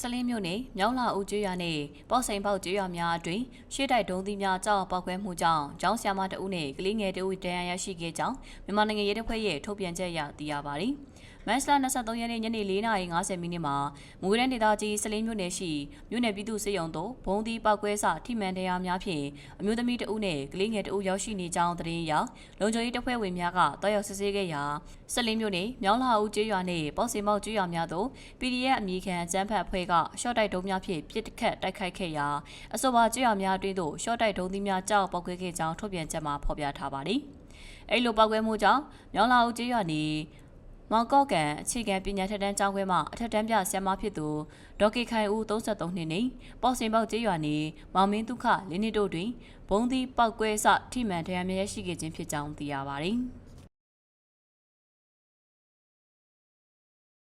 စလင်းမြို့နယ်မြောင်းလာဦးကျွေးရနဲ့ပေါ့စိန်ပေါက်ကျွေးရများအတွင်ရှေ့တိုက်ဒုံသီးများကြောက်ပောက်ခွဲမှုကြောင့်ကျောင်းဆရာမတအုပ်နဲ့ကလေးငယ်တအုပ်တရားရရှိခဲ့ကြောင်းမြန်မာနိုင်ငံရဲတပ်ဖွဲ့ရဲ့ထုတ်ပြန်ချက်အရသိရပါတယ်။ မတ်လ23ရက်နေ့ညနေ4:50မိနစ်မှာမူရန်ဒေသကြီးစလင်းမြို့နယ်ရှိမြို့နယ်ပြည်သူ့စေယုံတို့ဘုံသီးပောက်ကွဲစထိမှန်တရားများဖြင့်အမျိုးသမီးတအုပ်နဲ့ကလေးငယ်တအုပ်ရောက်ရှိနေကြောင်းသတင်းအရလုံခြုံရေးတပ်ဖွဲ့ဝင်များကတောက်ရောက်စစ်ဆေးခဲ့ရာစလင်းမြို့နယ်မြောင်းလာဦးကျေးရွာနှင့်ပေါ့စင်မောက်ကျေးရွာများသို့ PDF အမည်ခံကျန်းဖတ်အဖွဲ့ကရှော့တိုက်ဒုံးများဖြင့်ပြစ်ခတ်တိုက်ခိုက်ခဲ့ရာအဆိုပါကျေးရွာများအတွင်းသို့ရှော့တိုက်ဒုံးသီးများကြောက်ပောက်ကွဲခဲ့ကြောင်းထုတ်ပြန်ချက်မှာဖော်ပြထားပါသည်။အဲ့လိုပောက်ကွဲမှုကြောင့်မြောင်းလာဦးကျေးရွာနေ မောင်ကော့ကန်အခြေခံပညာထက်တန်းကျောင်းခွဲမှအထက်တန်းပြဆရာမဖြစ်သူဒေါက်ကေခိုင်ဦး33နှစ်နှင့်ပေါ့စင်ပေါက်ကျေးရွာနေမောင်မင်းဒုက္ခလင်းနေတို့တွင်ဘုံသီးပောက်ကွဲစထိမှန်တရားများရှိခဲ့ခြင်းဖြစ်ကြောင်းသိရပါသည်။